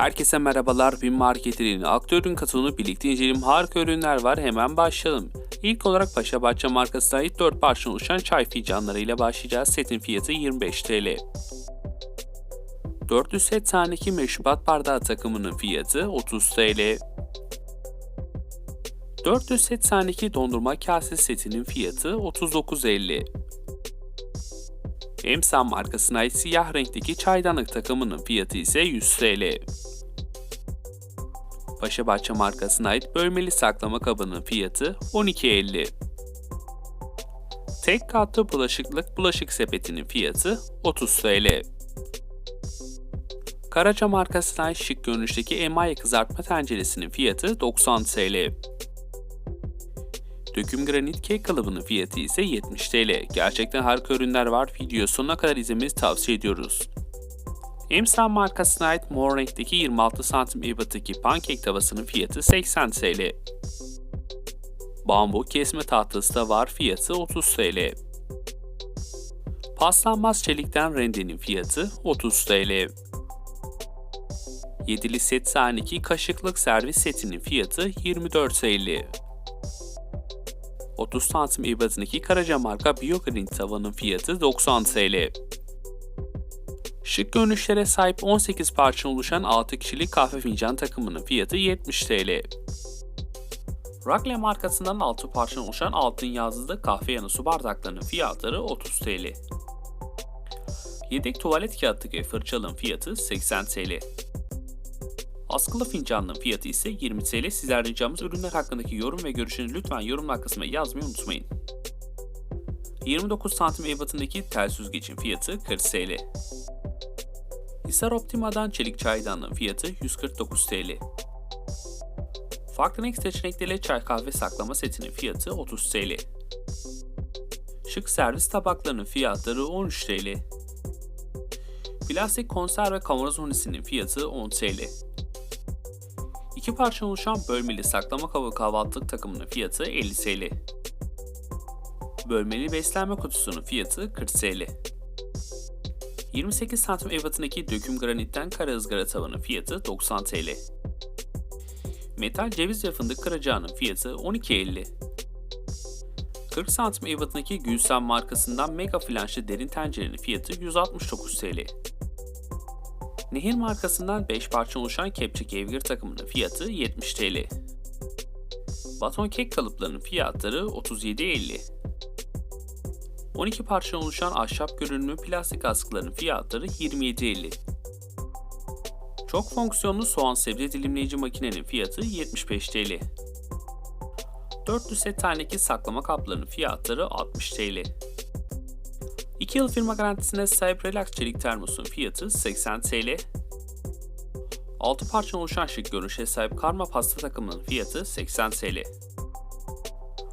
Herkese merhabalar. Bin Market'in aktörün katılımı birlikte inceleyelim. Harika ürünler var. Hemen başlayalım. İlk olarak Paşa Bahçe markasına ait 4 parça oluşan çay fincanları ile başlayacağız. Setin fiyatı 25 TL. 400 taneki meşrubat bardağı takımının fiyatı 30 TL. 400 taneki dondurma kase setinin fiyatı 39.50. Emsan markasına ait siyah renkteki çaydanlık takımının fiyatı ise 100 TL. Paşabahçe markasına ait bölmeli saklama kabının fiyatı 12.50. Tek katlı bulaşıklık bulaşık sepetinin fiyatı 30 TL. Karaca markasına ait şık görünüşteki emaye kızartma tenceresinin fiyatı 90 TL. Döküm granit kek kalıbının fiyatı ise 70 TL. Gerçekten harika ürünler var. Video sonuna kadar izlemenizi tavsiye ediyoruz. Emsan markasına ait mor renkteki 26 santim ebatındaki pankek tavasının fiyatı 80 TL. Bambu kesme tahtası da var fiyatı 30 TL. Paslanmaz çelikten rendenin fiyatı 30 TL. Yedili set sahneki kaşıklık servis setinin fiyatı 24 TL. 30 santim ebatındaki Karaca marka Biogreen tavanın fiyatı 90 TL. Şık görünüşlere sahip 18 parça oluşan 6 kişilik kahve fincan takımının fiyatı 70 TL. Rakle markasından 6 parça oluşan altın yazılı kahve yanı su bardaklarının fiyatları 30 TL. Yedek tuvalet kağıtlık fırçalığın fiyatı 80 TL. Askılı fincanlığın fiyatı ise 20 TL. Sizler ricamız ürünler hakkındaki yorum ve görüşünü lütfen yorumlar kısmına yazmayı unutmayın. 29 santim ebatındaki tel süzgecin fiyatı 40 TL. Hisar Optima'dan çelik çaydanlığın fiyatı 149 TL. Farklı renk seçenekleriyle çay kahve saklama setinin fiyatı 30 TL. Şık servis tabaklarının fiyatları 13 TL. Plastik konserve kavanoz unisinin fiyatı 10 TL. İki parça oluşan bölmeli saklama kabı kahvaltılık takımının fiyatı 50 TL. Bölmeli beslenme kutusunun fiyatı 40 TL. 28 santim ebatındaki döküm granitten kara ızgara tavanın fiyatı 90 TL. Metal ceviz ve fındık kıracağının fiyatı 12.50. 40 santim ebatındaki Gülsen markasından mega flanşlı derin tencerenin fiyatı 169 TL. Nehir markasından 5 parça oluşan kepçe kevgir takımının fiyatı 70 TL. Baton kek kalıplarının fiyatları 37.50. 12 parça oluşan ahşap görünümlü plastik askıların fiyatları 27.50. Çok fonksiyonlu soğan sebze dilimleyici makinenin fiyatı 75 TL. 400 set taneki saklama kaplarının fiyatları 60 TL. 2 yıl firma garantisine sahip Relax çelik termosun fiyatı 80 TL. 6 parça oluşan şık görünüşe sahip karma pasta takımının fiyatı 80 TL.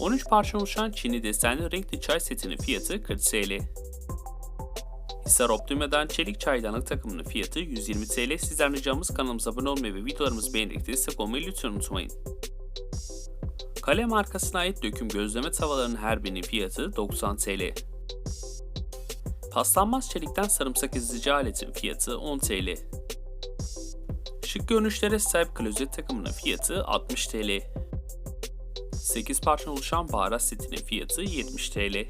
13 parça oluşan Çinli desenli renkli çay setinin fiyatı 40 TL. Hisar Optima'dan çelik çaydanlık takımının fiyatı 120 TL. Sizden ricamız kanalımıza abone olmayı ve videolarımızı beğenerek destek olmayı lütfen unutmayın. Kale markasına ait döküm gözleme tavalarının her birinin fiyatı 90 TL. Paslanmaz çelikten sarımsak ezici aletin fiyatı 10 TL. Şık görünüşlere sahip klozet takımının fiyatı 60 TL. 8 parça oluşan baharat setinin fiyatı 70 TL.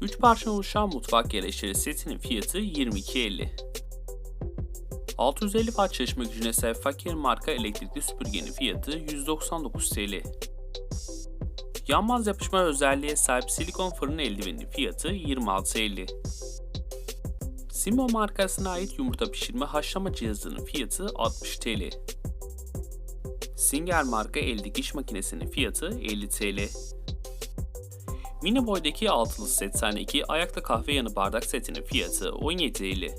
3 parça oluşan mutfak yerleşleri setinin fiyatı 22.50. 650 watt çalışma gücüne sahip fakir marka elektrikli süpürgenin fiyatı 199 TL. Yanmaz yapışma özelliğe sahip silikon fırın eldiveninin fiyatı 26.50. Simo markasına ait yumurta pişirme haşlama cihazının fiyatı 60 TL. Singer marka el dikiş makinesinin fiyatı 50 TL. Mini boydaki altılı set 2 ayakta kahve yanı bardak setinin fiyatı 17 TL.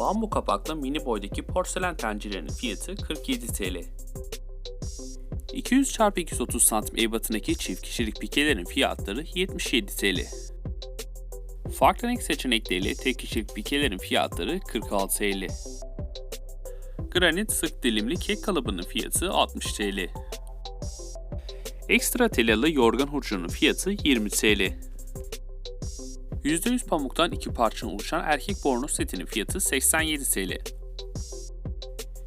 Bambu kapaklı mini boydaki porselen tencerenin fiyatı 47 TL. 200 x 230 cm ebatındaki çift kişilik pikelerin fiyatları 77 TL. Farklı renk seçenekleriyle tek kişilik pikelerin fiyatları 46 TL. Granit sık dilimli kek kalıbının fiyatı 60 TL. Ekstra telalı yorgan hurcunun fiyatı 20 TL. %100 pamuktan iki parça oluşan erkek bornoz setinin fiyatı 87 TL.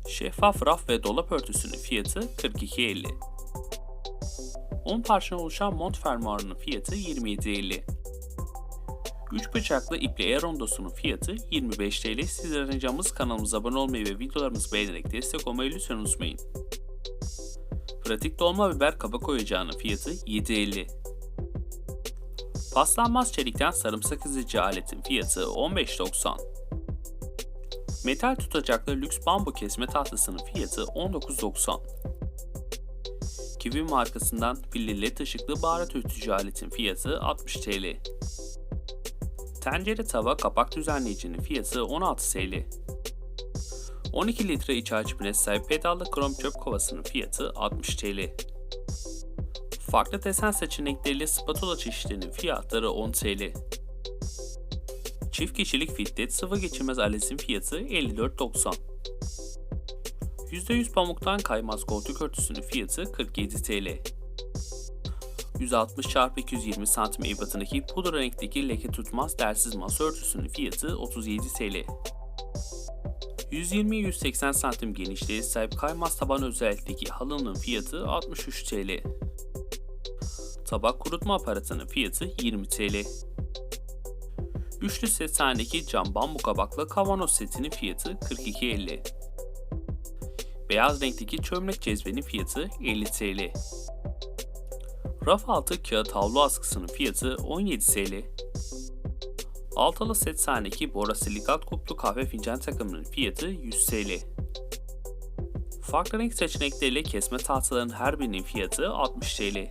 Şeffaf raf ve dolap örtüsünün fiyatı 42.50. 10 parçadan oluşan mont fermuarının fiyatı 27.50. 3 bıçaklı ipli erondosunun fiyatı 25 TL. Sizlerden ricamız kanalımıza abone olmayı ve videolarımızı beğenerek destek olmayı lütfen unutmayın. Pratik dolma biber kabak oyacağının fiyatı 7.50. Paslanmaz çelikten sarımsak ezici aletin fiyatı 15.90. Metal tutacaklı lüks bambu kesme tahtasının fiyatı 19.90. Kiwi markasından pilli led ışıklı baharat öğütücü aletin fiyatı 60 TL. Tencere tava kapak düzenleyicinin fiyatı 16 TL. 12 litre iç hacmine sahip pedallı krom çöp kovasının fiyatı 60 TL. Farklı desen seçenekleriyle spatula çeşitlerinin fiyatları 10 TL. Çift kişilik fitlet sıvı geçirmez aletin fiyatı 54.90. %100 pamuktan kaymaz koltuk örtüsünün fiyatı 47 TL. 160 x 220 cm ebatındaki pudra renkteki leke tutmaz dersiz masa örtüsünün fiyatı 37 TL. 120-180 cm genişliğe sahip kaymaz taban özellikteki halının fiyatı 63 TL. Tabak kurutma aparatının fiyatı 20 TL. Üçlü set sahnedeki cam bambu kabaklı kavanoz setinin fiyatı 42.50. Beyaz renkteki çömlek cezvenin fiyatı 50 TL. Raf altı kağıt havlu askısının fiyatı 17 TL. Altılı set sahnedeki Bora silikat kuplu kahve fincan takımının fiyatı 100 TL. Farklı renk seçenekleriyle kesme tahtaların her birinin fiyatı 60 TL.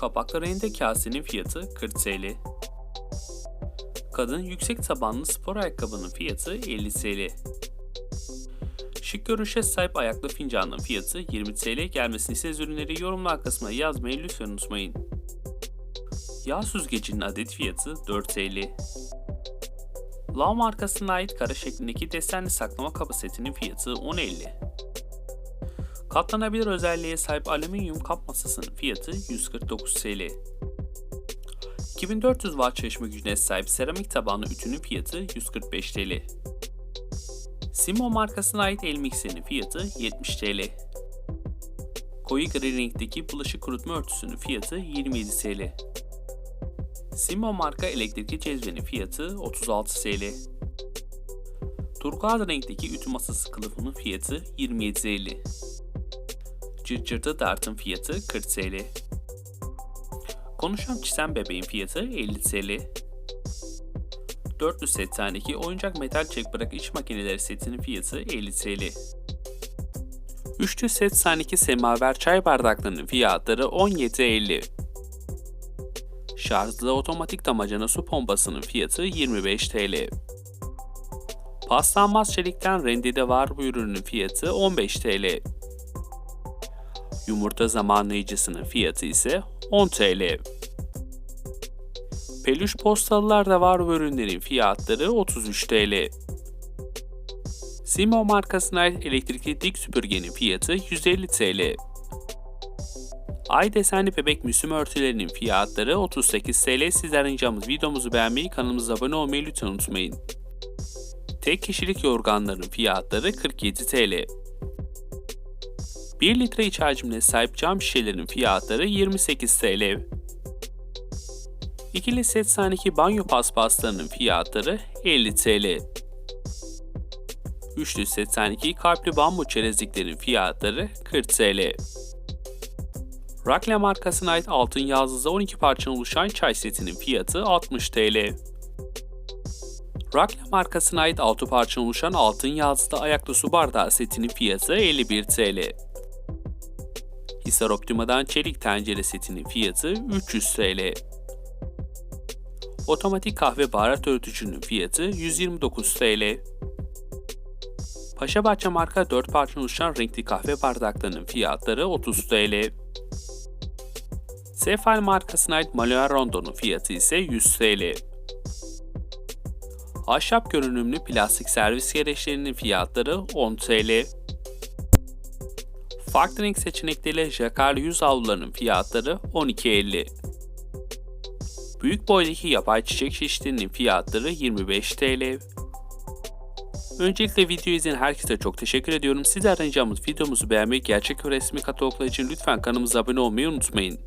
Kapaklı rende kasenin fiyatı 40 TL. Kadın yüksek tabanlı spor ayakkabının fiyatı 50 TL. Şık görünüşe sahip ayaklı fincanın fiyatı 20 TL gelmesini ise ürünleri yorumlar kısmına yazmayı lütfen unutmayın. Yağ süzgecinin adet fiyatı 4 TL. Lav markasına ait kara şeklindeki desenli saklama kabı setinin fiyatı 10.50. Katlanabilir özelliğe sahip alüminyum kap masasının fiyatı 149 TL. 2400 watt çalışma gücüne sahip seramik tabanlı ütünün fiyatı 145 TL. Simo markasına ait el mikserinin fiyatı 70 TL. Koyu gri renkteki bulaşık kurutma örtüsünün fiyatı 27 TL. Simo marka elektrikli cezvenin fiyatı 36 TL. Turkuaz renkteki ütü masası kılıfının fiyatı 27.50. Cırcırtı dartın fiyatı 40 TL. Konuşan çizen bebeğin fiyatı 50 TL. 400 set taneki oyuncak metal çek bırak iç makineleri setinin fiyatı 50 TL. 300 set saniki semaver çay bardaklarının fiyatları 17.50. Şarjlı otomatik damacana su pompasının fiyatı 25 TL. Paslanmaz çelikten rendede var bu ürünün fiyatı 15 TL. Yumurta zamanlayıcısının fiyatı ise 10 TL. Peluş postalılar da var bu ürünlerin fiyatları 33 TL. Simo markasına ait elektrikli dik süpürgenin fiyatı 150 TL. Ay desenli bebek müslüm örtülerinin fiyatları 38 TL. Sizlerden ricamız videomuzu beğenmeyi, kanalımıza abone olmayı lütfen unutmayın. Tek kişilik yorganların fiyatları 47 TL. 1 litre iç hacmine sahip cam şişelerin fiyatları 28 TL. İkili set sahneki banyo paspaslarının fiyatları 50 TL. Üçlü set sahneki kalpli bambu çerezliklerin fiyatları 40 TL. Rakle markasına ait altın yazlıza 12 parçadan oluşan çay setinin fiyatı 60 TL. Rakle markasına ait 6 parçadan oluşan altın yazlıda ayaklı su bardağı setinin fiyatı 51 TL. Hisar Optima'dan çelik tencere setinin fiyatı 300 TL. Otomatik kahve baharat öğütücünün fiyatı 129 TL. Paşabahçe marka 4 parça oluşan renkli kahve bardaklarının fiyatları 30 TL. Sefal markasına ait manuel rondonun fiyatı ise 100 TL. Ahşap görünümlü plastik servis gereçlerinin fiyatları 10 TL. Farklı renk seçenekleriyle Jacquard yüz havlularının fiyatları 12.50. Büyük boydaki yapay çiçek şişlerinin fiyatları 25 TL. Öncelikle videoyu izleyen herkese çok teşekkür ediyorum. Sizlerden ricamız videomuzu beğenmeyi, gerçek ve resmi kataloglar için lütfen kanalımıza abone olmayı unutmayın.